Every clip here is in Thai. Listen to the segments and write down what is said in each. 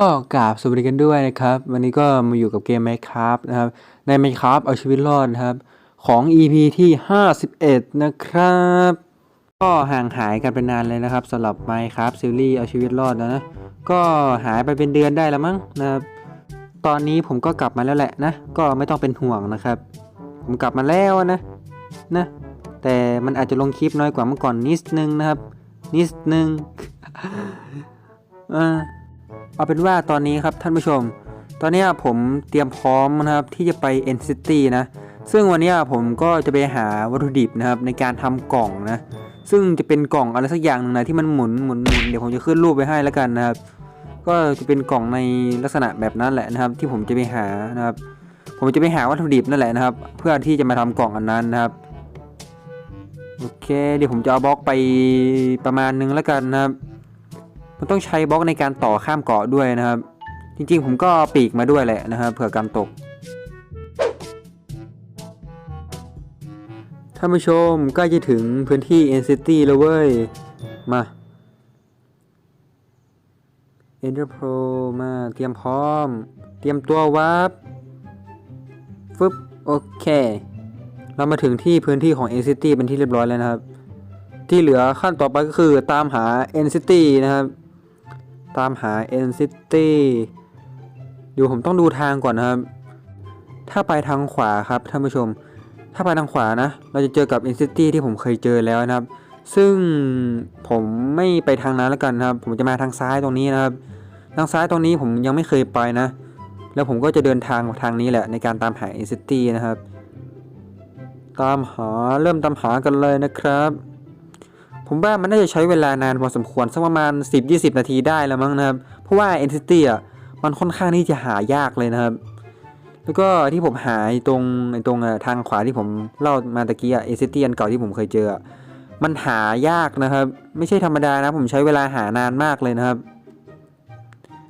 ก็กราบสวัสดีกันด้วยนะครับ วันนี้ก็มาอยู่กับเกม Minecraft นะครับ ใน Minecraft เอาชีวิตรอดนะครับ ของ EP ที่ 51 นะครับ ก็ห่างหายกันเป็นนานเลยนะครับสำหรับ Minecraft ซีรีส์เอาชีวิตรอดนะ ก็หายไปเป็นเดือนได้แล้วมั้งนะครับ ตอนนี้ผมก็กลับมาแล้วแหละนะ ก็ไม่ต้องเป็นห่วงนะครับ ผมกลับมาแล้วนะนะ แต่มันอาจจะลงคลิปน้อยกว่าเมื่อก่อนนิดนึงนะครับ นิดนึงอ่า เอาเป็นว่าตอนนี้ครับท่านผู้ชม ตอนนี้ผมเตรียมพร้อมนะครับที่จะไป N City นะ ซึ่งวันนี้ผมก็จะไปหาวัตถุดิบนะครับในการทำกล่องนะ ซึ่งจะเป็นกล่องอะไรสักอย่างหนึ่งนะที่มันหมุนหมุนหมุนเดี๋ยวผมจะขึ้นรูปไว้ให้แล้วกันนะครับ ก็จะเป็นกล่องในลักษณะแบบนั้นแหละนะครับ ที่ผมจะไปหานะครับ ผมจะไปหาวัตถุดิบนั่นแหละนะครับ เพื่อที่จะมาทำกล่องอันนั้นนะครับโอเค เดี๋ยวผมจะเอาบล็อกไปประมาณนึงแล้วกันนะครับ มันต้องใช้บล็อกในการต่อข้ามเกาะด้วยนะครับ จริงๆ ผมก็ปีกมาด้วยแหละนะครับเผื่อการตกท่านผู้ชมใกล้จะถึงพื้นที่ NCT แล้วเว้ย มา Ender Pro มาเตรียมพร้อม เตรียมตัววับฟึบโอเค เรามาถึงที่พื้นที่ของ NCT เป็นที่เรียบร้อยแล้วนะครับ ที่เหลือขั้นต่อไปก็คือตามหา NCT นะครับ ตามหา N City เดี๋ยวผมต้องดูทางก่อนนะครับ ถ้าไปทางขวาครับท่านผู้ชม ถ้าไปทางขวานะ เราจะเจอกับ N City ที่ผมเคยเจอแล้วนะครับ ซึ่งผมไม่ไปทางนั้นแล้วกันนะครับ ผมจะมาทางซ้ายตรงนี้นะครับ ทางซ้ายตรงนี้ผมยังไม่เคยไปนะ แล้วผมก็จะเดินทางทางนี้แหละในการตามหา N City นะครับ ตามหาเริ่มตามหากันเลยนะครับ ผมว่ามันน่าจะใช้เวลานานพอสมควรสักประมาณ 10-20 นาทีได้แล้วมั้งนะครับ เพราะว่า Entity อะมันค่อนข้างที่จะหายากเลยนะครับ แล้วก็ที่ผมหาตรงตรงทางขวาที่ผมเล่ามาตะกี้อะ Entity อันเก่าที่ผมเคยเจอ มันหายากนะครับ ไม่ใช่ธรรมดานะผมใช้เวลาหานานมากเลยนะครับ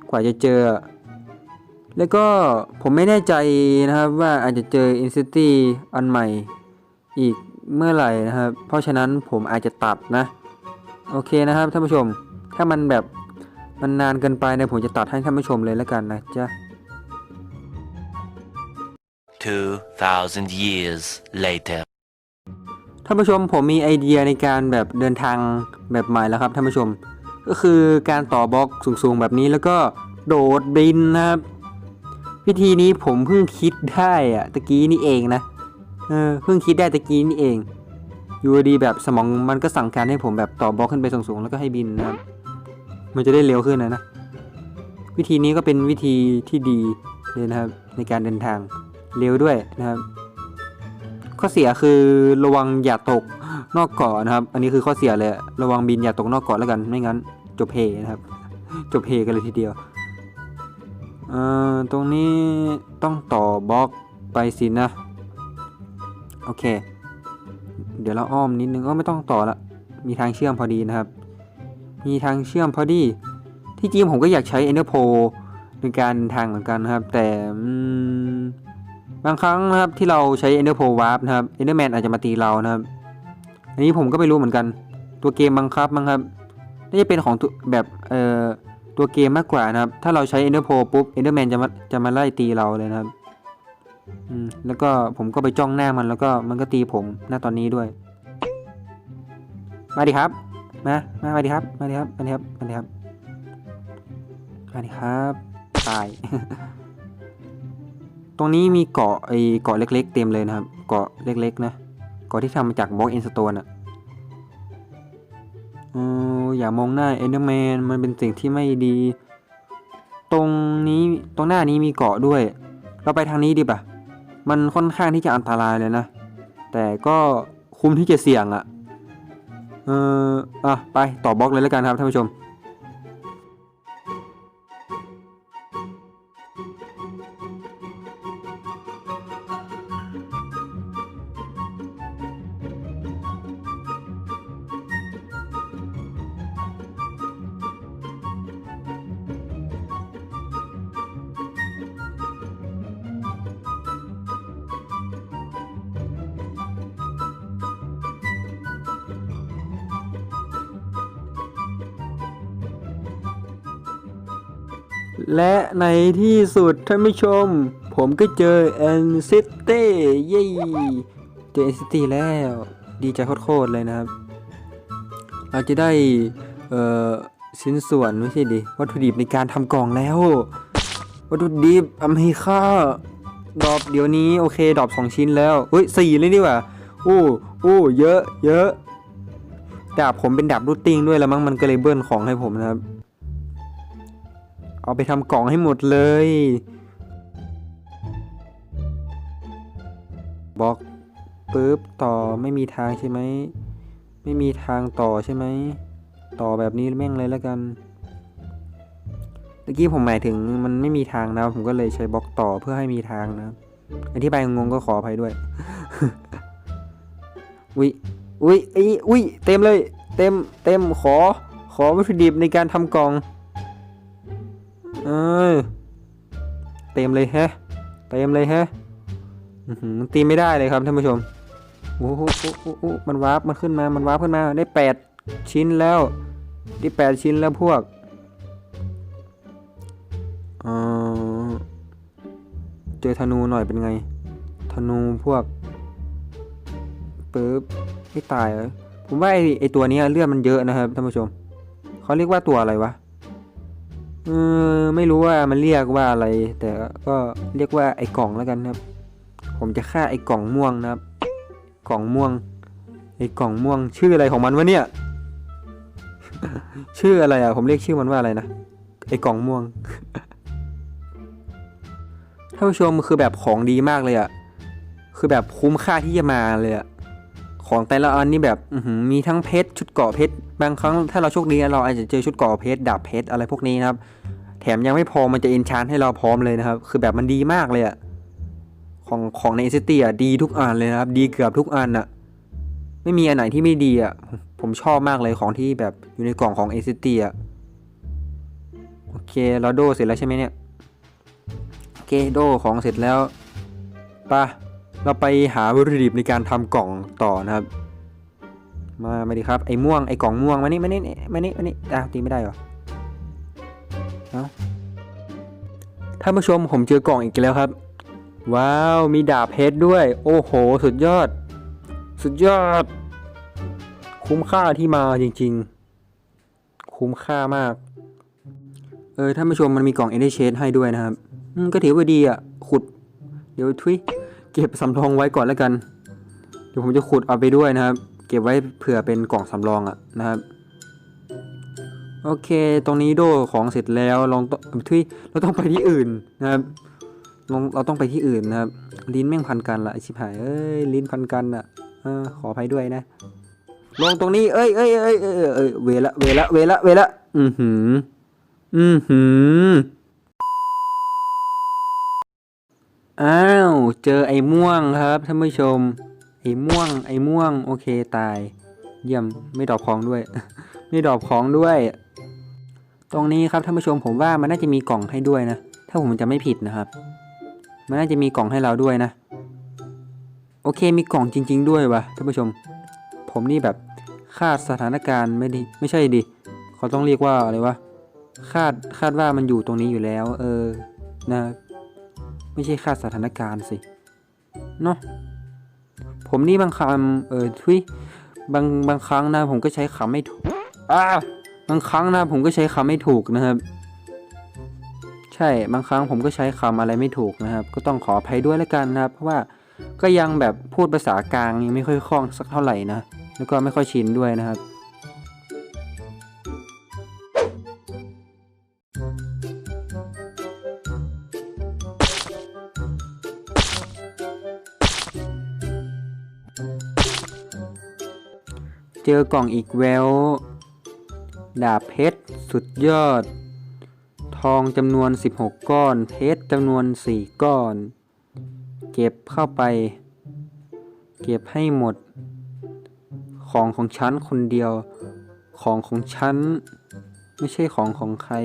กว่าจะเจอ แล้วก็ผมไม่แน่ใจนะครับว่าอาจจะเจอ Entity อันใหม่ อีกเมื่อไหร่นะครับ เพราะฉะนั้นผมอาจจะตัดนะ โอเคนะครับท่านผู้ชม ถ้ามันแบบมันนานเกินไปเนี่ยผมจะตัดให้ท่านผู้ชมเลยแล้วกันนะจ๊ะ2,000 years later. ท่านผู้ชมผมมีไอเดียในการแบบเดินทางแบบใหม่แล้วครับท่านผู้ชม ก็คือการต่อบล็อกสูงๆแบบนี้แล้วก็โดดบินนะครับ วิธีนี้ผมเพิ่งคิดได้อะตะกี้นี่เองนะ เออเพิ่งคิดได้ตะกี้นี่เองอยู่ดีแบบสมองมันก็สั่งการให้ผมแบบต่อบล็อกขึ้นไปสูงๆแล้วก็ให้บินนะครับมันจะได้เร็วขึ้นนะนะ วิธีนี้ก็เป็นวิธีที่ดีเลยนะครับ ในการเดินทางเร็วด้วยนะครับ ข้อเสียคือระวังอย่าตกนอกเกาะนะครับ อันนี้คือข้อเสียเลยระวังบินอย่าตกนอกเกาะแล้วกันไม่งั้น จบเพนะครับ จบเพกันเลยทีเดียวเอ่อตรงนี้ต้องต่อบล็อกไปสินะ โอเค เดี๋ยวเราอ้อมนิดนึงก็ไม่ต้องต่อละ มีทางเชื่อมพอดีนะครับ มีทางเชื่อมพอดี ที่จริงผมก็อยากใช้ Ender Pro ในการทางเหมือนกันนะครับ แต่บางครั้งนะครับที่เราใช้ Ender Pro Warp นะครับ Enderman อาจจะมาตีเรานะครับ อันนี้ผมก็ไม่รู้เหมือนกัน ตัวเกมบังคับมั้งครับน่าจะเป็นของแบบเอ่อตัวเกมมากกว่านะครับ ถ้าเราใช้ Ender Pro ปุ๊บ Enderman จะมาจะมาไล่ตีเราเลยนะครับ อืมแล้วก็ผมก็ไปจ้องหน้ามันแล้วก็มันก็ตีผมหน้าตอนนี้ด้วย มาดิครับ มา มามาดิครับ มาดิครับ มาดิครับ มาดิครับ มาดิครับ ตาย ตรงนี้มีเกาะไอเกาะเล็ก ๆ เต็มเลยนะครับ เกาะเล็ก ๆ นะ เกาะที่ทำมาจากบล็อกอินสโตนอะอออย่ามองหน้าเอเดอร์แมนมันเป็นสิ่งที่ไม่ดี ตรงนี้ตรงหน้านี้มีเกาะด้วย เราไปทางนี้ดีป่ะ มันค่อนข้างที่จะอันตรายเลยนะ แต่ก็คุ้มที่จะเสี่ยงอะ่ะ เอออะ ไปต่อบล็อกเลยแล้วกันครับท่านผู้ชม และในที่สุดท่านผู้ชม ผมก็เจอแอนซิตี้เย้เจอแอนซิตี้แล้ว ดีใจโคตรๆเลยนะครับ เราจะได้ เอ่อชิ้นส่วนไม่ใช่ดิวัตถุดิบในการทำกล่องแล้ว วัตถุดิบอเมริกาดรอบเดี๋ยวนี้โอเคดรอบสองชิ้นแล้วเฮ้ยสี่เลยดีกว่าโอ้โอ้เยอะเยอะดาบผมเป็นดาบรูทติ้งด้วยแล้วมั้งมันก็เลยเบิ้ลของให้ผมนะครับ เอาไปทำกล่องให้หมดเลยบล็อกปึ๊บต่อไม่มีทางใช่ไหมไม่มีทางต่อใช่ไหมต่อแบบนี้แม่งเลยแล้วกันเมื่อกี้ผมหมายถึงมันไม่มีทางนะ ผมก็เลยใช้บล็อกต่อเพื่อให้มีทางนะอธิบายงงก็ขออภัยด้วยอุ้ยอุ้ยอยอุ้ยเต็มเลย เต็มเต็มขอขอวัตถุดิบในการทำกล่อง เออเต็มเลยแฮะ เต็มเลยแฮะตีไม่ได้เลยครับท่านผู้ชมโอ้โหมันวาร์ปมันขึ้นมา มันวาร์ปขึ้นมา ได้แปดชิ้นแล้ว ได้แปดชิ้นแล้วพวกเออเจอธนูหน่อยเป็นไง ธนูพวกปึ๊บไม่ตายเหรอผมว่าไอไอตัวนี้เลือดมันเยอะนะครับท่านผู้ชม เขาเรียกว่าตัวอะไรวะ เออไม่รู้ว่ามันเรียกว่าอะไร แต่ก็เรียกว่าไอ้กล่องแล้วกันครับ ผมจะฆ่าไอ้กล่องม่วงนะครับ กล่องม่วง ไอ้กล่องม่วง ชื่ออะไรของมันวะเนี่ย ชื่ออะไรอะ ผมเรียกชื่อมันว่าอะไรนะ ไอ้กล่องม่วงท่านผู้ชมคือแบบของดีมากเลยอะ คือแบบคุ้มค่าที่จะมาเลยอะ ของแต่ละอันนี่แบบมีทั้งเพชรชุดเกาะเพชรบางครั้งถ้าเราโชคดีเราอาจจะเจอชุดเกาะเพชรดาบเพชรอะไรพวกนี้นะครับ แถมยังไม่พอมันจะเอนชานให้เราพร้อมเลยนะครับ คือแบบมันดีมากเลยอะของของในซิตี้อะดีทุกอันเลยนะครับ ดีเกือบทุกอันอะไม่มีอันไหนที่ไม่ดีอะผมชอบมากเลยของที่แบบอยู่ในกล่องของเอซิตี้อะโอเคเราโดเสร็จแล้วใช่ไหมเนี่ยโอเคโดของเสร็จแล้วไปะ เราไปหาวัตถุดิบในการทำกล่องต่อนะครับ มามาดิครับไอ้ม่วงไอ้กล่องม่วงมานี่มานี่มานี่มานี่อ้าวตีไม่ได้เหรอท่านผู้ชมผมเจอกล่องอีกแล้วครับ ว้าวมีดาบเพชรด้วย โอ้โห สุดยอด สุดยอด คุ้มค่าที่มาจริง ๆ คุ้มค่ามาก เออท่านผู้ชมมันมีกล่องเอเดเชนให้ด้วยนะครับ อืมก็ถือว่าดีอะ ขุด เดี๋ยวทุย เก็บสำรองไว้ก่อนแล้วกัน เดี๋ยวผมจะขุดเอาไปด้วยนะครับ เก็บไว้เผื่อเป็นกล่องสำรองอะนะครับ โอเค ตรงนี้โดของเสร็จแล้วลองตที่เราต้องไปที่อื่นนะครับลองเราต้องไปที่อื่นนะครับ ลิ้นแม่งพันกันละไอชิบหายเอ้ยลิ้นพันกันอะอขออภัยด้วยนะ ลงตรงนี้เอ้ยเอ้ยเอ้ยเอ้ยเอ้ยเอ้ยเวละเวละเวละเวละอือหืออือหือ อ้าว เจอไอ้ม่วงครับท่านผู้ชม ไอ้ม่วง ไอ้ม่วง โอเคตาย เยี่ยมไม่ดรอปของด้วย ไม่ดรอปของด้วย ตรงนี้ครับท่านผู้ชมผมว่ามันน่าจะมีกล่องให้ด้วยนะ ถ้าผมจะไม่ผิดนะครับ มันน่าจะมีกล่องให้เราด้วยนะ โอเคมีกล่องจริง ๆ ด้วยวะท่านผู้ชม ผมนี่แบบคาดสถานการณ์ไม่ดีไม่ใช่ดิเขาต้องเรียกว่าอะไรวะคาดคาดว่ามันอยู่ตรงนี้อยู่แล้ว เออนะ ไม่ใช่คาดสถานการณ์สิ เนาะผมนี่บางคำเออทุยบางบางครั้งนะผมก็ใช้คำไม่ถูกอ้าบางครั้งนะผมก็ใช้คำไม่ถูกนะครับ ใช่บางครั้งผมก็ใช้คำอะไรไม่ถูกนะครับ ก็ต้องขออภัยด้วยแล้วกันนะครับ เพราะว่าก็ยังแบบพูดภาษากลางยังไม่ค่อยคล่องสักเท่าไหร่นะแล้วก็ไม่ค่อยชินด้วยนะครับ เจอกล่องอีกแวว ดาบเพชรสุดยอด ทองจำนวน 16 ก้อน เพชรจำนวน 4 ก้อน เก็บเข้าไป เก็บให้หมด ของของฉันคนเดียว ของของฉัน ไม่ใช่ของของใคร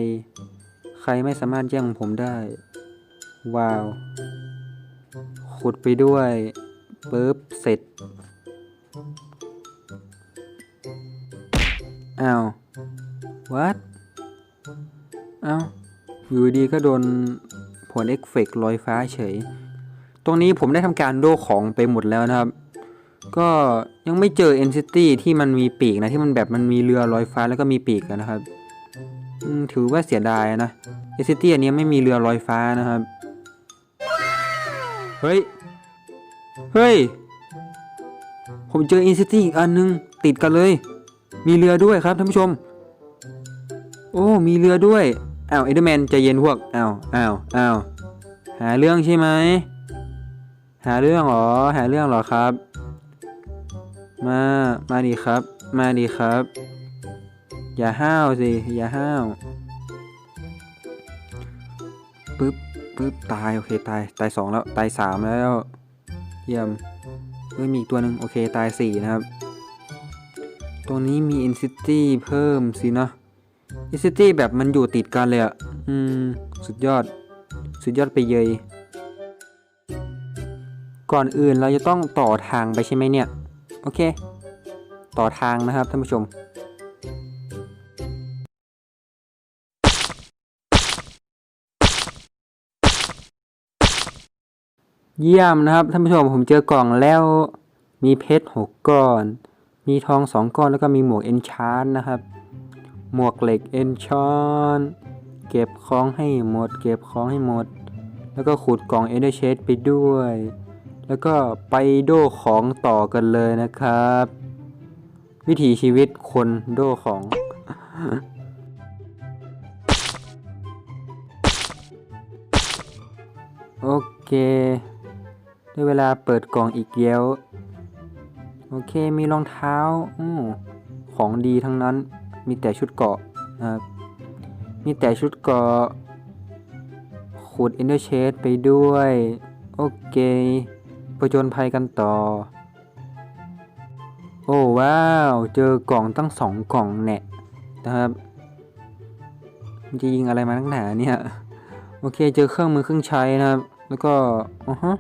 ใครไม่สามารถแย่งผมได้ ว้าว ขุดไปด้วยปึ๊บเสร็จ อ้าว what เอ้าอยู่ดีก็โดนผลเอฟเฟกต์ลอยฟ้าเฉย ตรงนี้ผมได้ทำการโดของไปหมดแล้วนะครับ ก็ยังไม่เจอ entity ที่มันมีปีกนะ ที่มันแบบมันมีเรือลอยฟ้าแล้วก็มีปีกนะครับถือว่าเสียดายนะ entity อันนี้ไม่มีเรือลอยฟ้านะครับ เฮ้ย เฮ้ย ผมเจอ entity อีกอันนึง ติดกันเลย มีเรือด้วยครับท่านผู้ชม โอ้ มีเรือด้วยอ้าวเอเดอร์แมนใจเย็นพวกอ้าวอ้าวอ้าวหาเรื่องใช่ไหม หาเรื่องหรอ หาเรื่องหรอครับ มา มาดีครับ มาดีครับ อย่าห้าวสิ อย่าห้าวปึ๊บปึ๊บตาย โอเค ตาย ตายสองแล้ว ตายสามแล้ว เยี่ยมเฮ้ยมีอีกตัวหนึ่งโอเค ตายสี่นะครับ ตรงนี้มี Incity เพิ่มสินะ Incity แบบมันอยู่ติดกันเลยอะอืม สุดยอด สุดยอดไปเยย ก่อนอื่นเราจะต้องต่อทางไปใช่ไหมเนี่ย โอเค ต่อทางนะครับท่านผู้ชมเยี่ยมนะครับท่านผู้ชมผมเจอกล่องแล้วมีเพชรหกก้อน มีทองสองก้อนแล้วก็มีหมวกเอนชานนะครับ หมวกเหล็กเอนชานเก็บของให้หมด เก็บของให้หมด แล้วก็ขุดกล่องเอเดเชดไปด้วย แล้วก็ไปโดของต่อกันเลยนะครับ วิถีชีวิตคนโดของโอเค ได้เวลาเปิดกล่องอีกแล้ว โอเคมีรองเท้าอของดีทั้งนั้น มีแต่ชุดเกราะนะครับมีแต่ชุดเกราะขุด Ender Chest ไปด้วย โอเคประจนภัยกันต่อ โอ้ว้าว เจอกล่องตั้งสองกล่องแน่นะครับมันจะยิงอะไรมานักหนาเนี่ย โอเคเจอเครื่องมือเครื่องใช้นะครับ แล้วก็อ๋อฮะ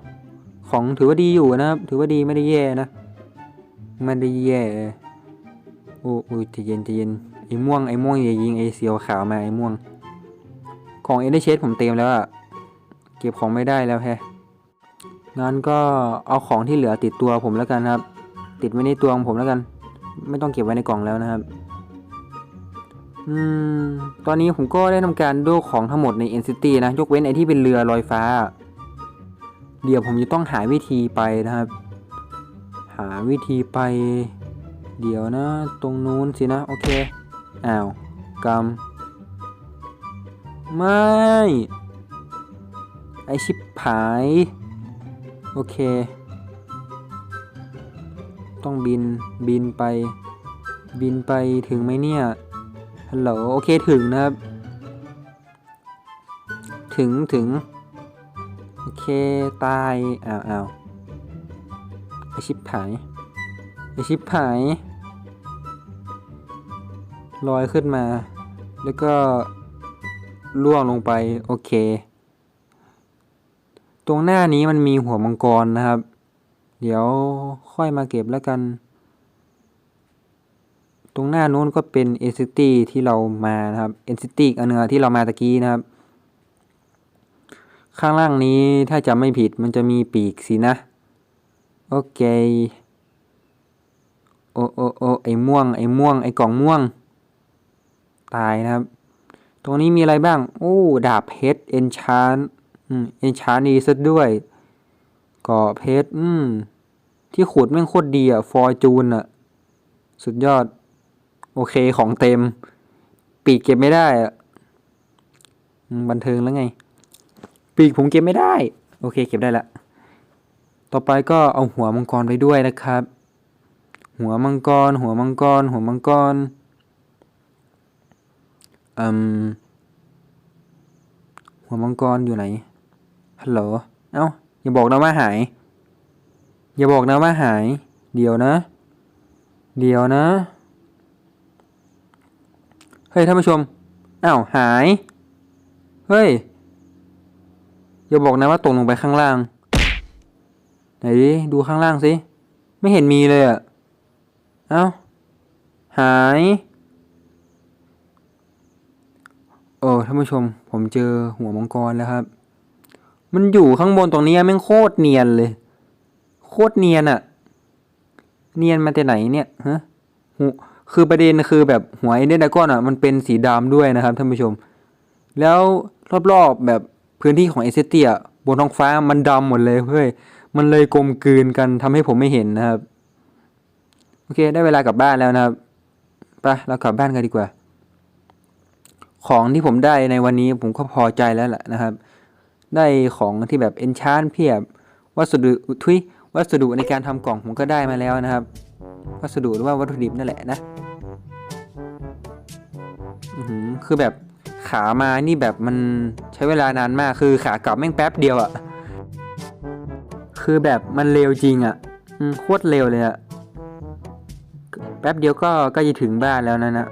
ของถือว่าดีอยู่นะครับ ถือว่าดีไม่ได้แย่นะ ไม่ได้แย่โอ้โอ้ยใจเย็นใจเย็นไอ้ม่วงไอ้ม่วงอย่ายิงไอ้เสียวขาวมาไอ้ม่วง ของเอเดเชสผมเต็มแล้วอะเก็บของไม่ได้แล้วแฮะงั้นก็เอาของที่เหลือติดตัวผมแล้วกันครับ ติดไว้ในตัวของผมแล้วกัน ไม่ต้องเก็บไว้ในกล่องแล้วนะครับอืมตอนนี้ผมก็ได้ทำการโดของทั้งหมดใน NCT นะ ยกเว้นไอที่เป็นเรือลอยฟ้า เดี๋ยวผมจะต้องหาวิธีไปนะครับาวิธีไป เดี๋ยวนะ ตรงนู้นสินะ โอเค อ้าวกำไม่ ไอชิบหาย โอเค ต้องบินบินไป บินไปถึงไหมเนี่ย ฮัลโหล โอเคถึงนะครับ ถึงถึง โอเค ตาย อ้าวอ้าว ชิบหายไอชิบหายลอยขึ้นมา แล้วก็ล่วงลงไป โอเค ตรงหน้านี้มันมีหัวมังกรนะครับ เดี๋ยวค่อยมาเก็บแล้วกัน ตรงหน้านู้นก็เป็น entity ที่เรามานะครับ entity อีกอันหนึงอที่เรามาตะกี้นะครับ ข้างล่างนี้ถ้าจำไม่ผิดมันจะมีปีกสินะ โอเคโอโอโอไอม่วง ไอม่วง ไอกล่องม่วง ตายนะครับ ตรงนี้มีอะไรบ้าง โอ้ ดาบเพชรเอนชานอืมเอนชานดีซะด้วยกาะเพชรอืม ที่ขุดแม่งโคตรดีอะฟอร์จูนอะสุดยอด โอเคของเต็ม ปีกเก็บไม่ได้อะบันเทิงแล้วไง ปีกผมเก็บไม่ได้ โอเค เก็บได้ละ ต่อไปก็เอาหัวมังกรไปด้วยนะครับ หัวมังกร หัวมังกร หัวมังกรอืมหัวมังกรอยู่ไหนฮัลโหลเอ้าอย่าบอกนะว่าหาย อย่าบอกนะว่าหาย เดี๋ยวนะ เดี๋ยวนะเฮ้ยท่านผู้ชมอ้าวหาย เฮ้ย อย่าบอกนะว่าตกลงไปข้างล่าง ไหนดิดูข้างล่างสิ ไม่เห็นมีเลยอะ่ะ เอ้า หาย โอ้ท่านผู้ชม ผมเจอหัวมังกรแล้วครับ มันอยู่ข้างบนตรงนี้แม่งโคตรเนียนเลย โคตรเนียนอะเนียนมาแต่ไหนเนี่ยฮะหูคือประเด็นคือแบบหัวไอเดนดากอนอะมันเป็นสีดำด้วยนะครับท่านผู้ชม แล้วรอบๆแบบพื้นที่ของเอเซเตียบนท้องฟ้ามันดำหมดเลยเฮ้ย มันเลยกลมกลืนกันทำให้ผมไม่เห็นนะครับ โอเค ได้เวลากลับบ้านแล้วนะครับไปเรากลับบ้านกันดีกว่า ของที่ผมได้ในวันนี้ผมก็พอใจแล้วแหละนะครับ ได้ของที่แบบเอนชานเพียบ วัสดุทุยวัสดุในการทำกล่องผมก็ได้มาแล้วนะครับ วัสดุหรือว่าวัตถุดิบนั่นแหละนะคือแบบขามานี่แบบมันใช้เวลานานมากคือขากลับแม่งแป๊บเดียวอะ คือแบบมันเร็วจริงอะอืมโคตรเร็วเลยอะแป๊บเดียวก็ก็จะถึงบ้านแล้วนะนะ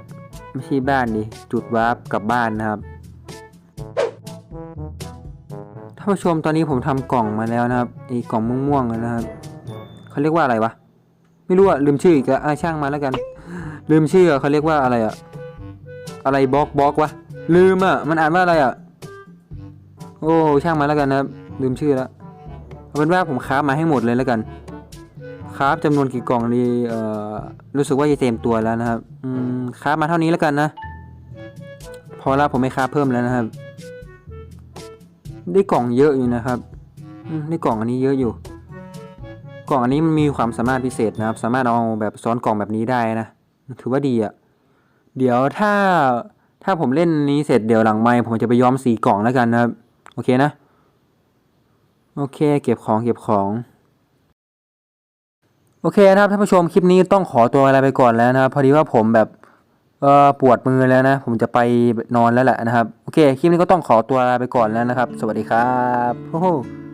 ไม่ใช่บ้านดิ จุดวาร์ปกลับบ้านนะครับท่านผู้ชมตอนนี้ผมทำกล่องมาแล้วนะครับไอ้กล่องม่วงๆนะครับเขาเรียกว่าอะไรวะไม่รู้อะลืมชื่ออีกแล้วอะช่างมาแล้วกัน ลืมชื่อเขาเรียกว่าอะไรอะอะไรบล็อกบล็อกวะลืมอะมันอ่านว่าอะไรอะโอ้ช่างมาแล้วกันนะครับลืมชื่อแล้ว เป็นว่าผมคราฟมาให้หมดเลยแล้วกันคราฟจำนวนกี่กล่องดีเอ่อรู้สึกว่าจะเต็มตัวแล้วนะครับอืมคราฟมาเท่านี้แล้วกันนะ พอละผมไม่คราฟเพิ่มแล้วนะครับ ได้กล่องเยอะอยู่นะครับได้กล่องอันนี้เยอะอยู่ กล่องอันนี้มันมีความสามารถพิเศษนะครับ สามารถเอาแบบซ้อนกล่องแบบนี้ได้นะถือว่าดีอะ่ะเดี๋ยวถ้าถ้าผมเล่นนี้เสร็จเดี๋ยวหลังไมค์ผมจะไปย้อมสีกล่องแล้วกันนะครับ โอเคนะ โอเค เก็บของเก็บของ โอเคนะครับท่านผู้ชมคลิปนี้ต้องขอตัวอะไรไปก่อนแล้วนะครับ พอดีว่าผมแบบเออปวดมือแล้วนะ ผมจะไปนอนแล้วแหละนะครับ โอเค คลิปนี้ก็ต้องขอตัวลาไปก่อนแล้วนะครับ สวัสดีครับโอ้